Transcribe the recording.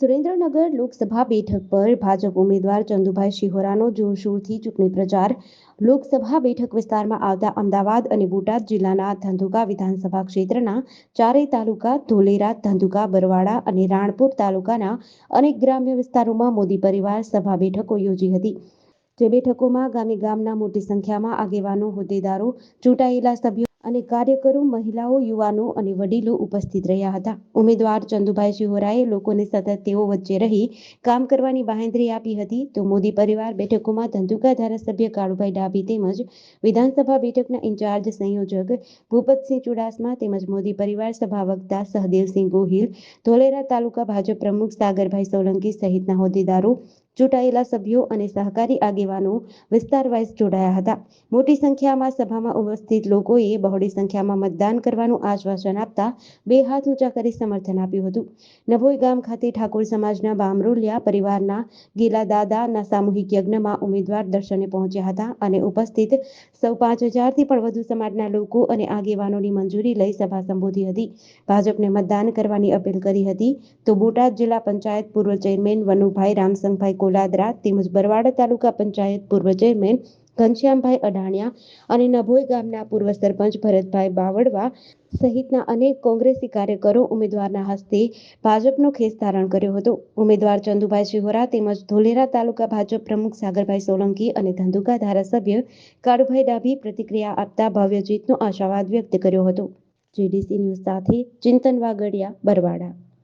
સુરેન્દ્રનગર લોકસભા બેઠક પર ભાજપ ઉમેદવાર ચંદુભાઈ શિહોરાનો જોરશોરથી ચૂંટણી પ્રચાર. લોકસભા બેઠક વિસ્તારમાં આવતા અમદાવાદ અને બોટાદ જિલ્લાના ધંધુકા વિધાનસભા ક્ષેત્રના ચારેય તાલુકા ધોલેરા, ધંધુકા બરવાડા અને રાણપુર તાલુકાના અનેક ગ્રામ્ય વિસ્તારોમાં મોદી પરિવાર સભા બેઠકો યોજી હતી. જે બેઠકોમાં ગામે ગામના મોટી સંખ્યામાં આગેવાનો, હોદ્દેદારો, ચૂંટાયેલા સભ્યો અને કાર્યકરો મહિલાઓ, યુવાનો અને વડીલો ઉપસ્થિત રહ્યા હતા. ઉમેદવાર ચંદુભાઈ શિહોરાએ લોકોને સતત તેઓ વચ્ચે રહી કામ કરવાની બાહેંધરી આપી હતી. તો મોદી પરિવાર બેઠકોમાં ધંધુકા ધારાસભ્ય કાળુભાઈ ડાભી તેમજ વિધાનસભા બેઠકના ઇન્ચાર્જ સંયોજક ભૂપતસિંહ ચુડાસમા તેમજ મોદી પરિવાર સભા વક્તા સહદેવસિંહ ગોહિલ, ધોલેરા તાલુકા ભાજપ પ્રમુખ સાગરભાઈ સોલંકી સહિતના હોદ્દેદારો ચૂંટાયેલા સભ્યો અને સહકારી આગેવાનો વિસ્તાર વાઇઝ જોડાયા હતા. મોટી સંખ્યામાં સભામાં ઉપસ્થિત લોકોએ બહોળી સંખ્યામાં મતદાન કરવાનું આશ્વાસન આપતા બે હાથ ઊંચા કરી સમર્થન આપ્યું હતું. નભોઈ ગામ ખાતે ઠાકોર સમાજના બામરોલિયા પરિવારના ગેલા દાદાના સામૂહિક યજ્ઞમાં ઉમેદવાર દર્શને પહોંચ્યા હતા અને ઉપસ્થિત સૌ પાંચ હજારથી પણ વધુ સમાજના લોકો અને આગેવાનોની મંજૂરી લઈ સભા સંબોધી હતી. ભાજપને મતદાન કરવાની અપીલ કરી હતી તો બોટાદ જિલ્લા પંચાયત પૂર્વ ચેરમેન વનુભાઈ રામસંગભાઈ કોલાદરા તેમજ બરવાડા તાલુકા પંચાયત પૂર્વ ચેરમેન ઘનશ્યામભાઈ અઢાણિયા અને નભોઈ ગામના પૂર્વ સરપંચ ભરતભાઈ બાવળવા સહિતના અનેક કોંગ્રેસી કાર્યકરો ઉમેદવારના હસ્તે ભાજપનો ખેસ ધારણ કર્યો હતો. ઉમેદવાર ચંદુભાઈ શિહોરા તેમજ ધોલેરા તાલુકા ભાજપ પ્રમુખ સાગરભાઈ સોલંકી અને ધંધુકા ધારાસભ્ય કાળુભાઈ ડાભી પ્રતિક્રિયા આપતા ભવ્ય જીતનો આશાવાદ વ્યક્ત કર્યો હતો. જીડીસી ન્યૂઝ સાથે ચિંતન વાગડિયા, બરવાડા.